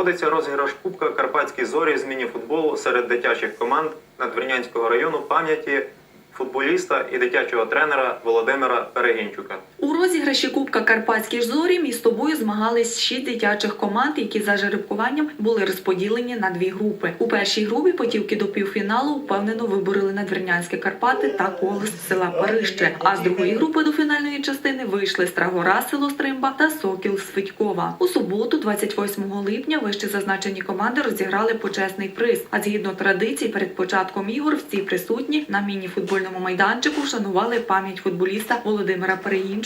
Проводиться розіграш Кубка Карпатські зорі з мініфутболу серед дитячих команд Надвірнянського району пам'яті футболіста і дитячого тренера Володимира Перегінчука. У розіграші Кубка Карпатські зорі між собою змагались шість дитячих команд, які за жеребкуванням були розподілені на дві групи. У першій групі потівки до півфіналу впевнено виборили надвірнянські Карпати та колес села Парище. А з другої групи до фінальної частини вийшли Страгора, село Стримба та Сокіл з Федькова. У суботу, 28 липня, вище зазначені команди розіграли почесний приз. А згідно традицій, перед початком ігор всі присутні на міні-футбольному майданчику вшанували пам'ять футболіста Володимира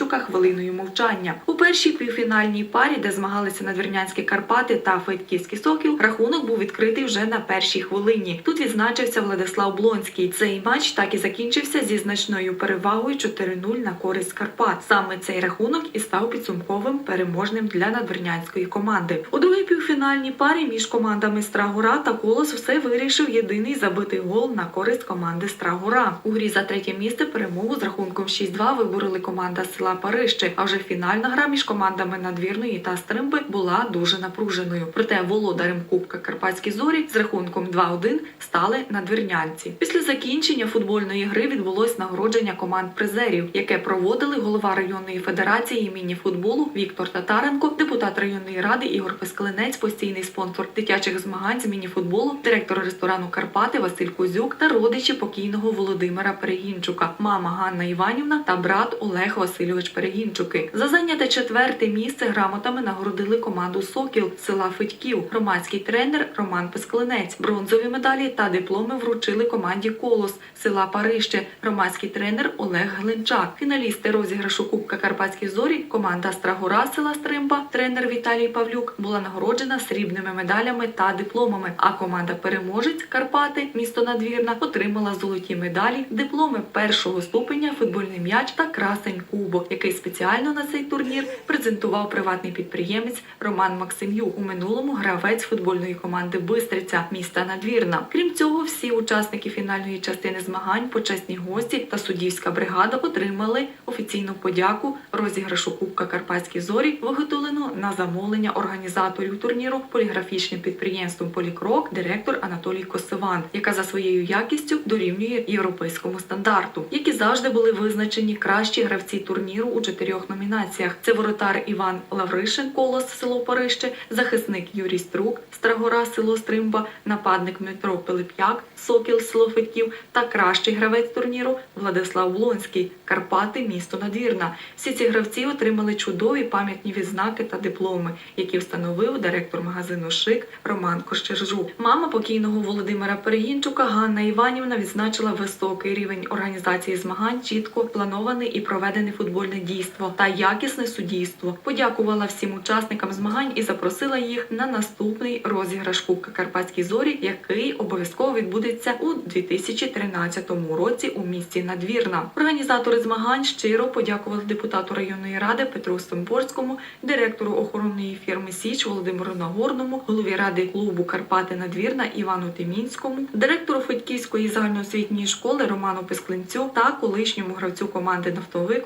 Перегінчука хвилиною мовчання. У першій півфінальній парі, де змагалися надвірнянські Карпати та Федьківський Сокіл, рахунок був відкритий вже на першій хвилині. Тут відзначився Владислав Блонський. Цей матч так і закінчився зі значною перевагою 4-0 на користь Карпат. Саме цей рахунок і став підсумковим переможним для надвірнянської команди. У другій півфінальній парі між командами Страгора та Колос все вирішив єдиний забитий гол на користь команди Страгора. У грі за третє місце перемогу з рахунком 6-2 вибороли команда з села Парище. А вже фінальна гра між командами надвірної та Стримби була дуже напруженою. Проте володарем Кубка Карпатські зорі з рахунком 2-1 стали надвірнянці. Після закінчення футбольної гри відбулось нагородження команд призерів, яке проводили голова районної федерації міні-футболу Віктор Татаренко, депутат районної ради Ігор Пескалинець, постійний спонсор дитячих змагань з міні-футболу, директор ресторану Карпати Василь Козюк та родичі покійного Володимира Перегінчука, мама Ганна Іванівна та брат Олег Васильович Перегінчуки. За зайняте четверте місце грамотами нагородили команду Сокіл села Федьків, громадський тренер Роман Песклинець. Бронзові медалі та дипломи вручили команді Колос села Парище, громадський тренер Олег Глинчак. Фіналісти розіграшу Кубка Карпатські зорі, команда Страгора села Стримба, тренер Віталій Павлюк була нагороджена срібними медалями та дипломами. А команда переможець Карпати, місто Надвірна, отримала золоті медалі, дипломи першого ступеня, футбольний м'яч та красень Кубок, який спеціально на цей турнір презентував приватний підприємець Роман Максимюк. У минулому гравець футбольної команди Бистриця міста Надвірна. Крім цього, всі учасники фінальної частини змагань, почесні гості та суддівська бригада отримали офіційну подяку розіграшу Кубка Карпатські зорі, виготовлено на замовлення організаторів турніру поліграфічним підприємством Полікрок, директор Анатолій Косиван, яка за своєю якістю дорівнює європейському стандарту, які завжди були визначені кращі гравці турніру у чотирьох номінаціях: це воротар Іван Лавришин, колос село Парище, захисник Юрій Струк, Страгора, село Стримба, нападник Дмитро Пилип'як, Сокіл, село Федьків та кращий гравець турніру Владислав Блонський, Карпати, місто Надвірна. Всі ці гравці отримали чудові пам'ятні відзнаки та дипломи, які встановив директор магазину Шик Роман Кощержук. Мама покійного Володимира Перегінчука Ганна Іванівна відзначила високий рівень організації змагань, чітко планований і проведене футбольне дійство та якісне суддівство. Подякувала всім учасникам змагань і запросила їх на наступний розіграш Кубка Карпатські зорі, який обов'язково відбудеться у 2013 році у місті Надвірна. Організатори змагань щиро подякували депутату районної ради Петру Стомборському, директору охоронної фірми Січ Володимиру Нагорному, голові ради клубу Карпати Надвірна Івану Тимінському, директору Федьківської загальноосвітньої школи Роману Писклинцю та колишньому гравцю команди Нафтовик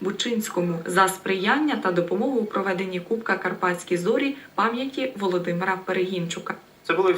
Бучинському за сприяння та допомогу у проведенні Кубка Карпатські зорі пам'яті Володимира Перегінчука. Це були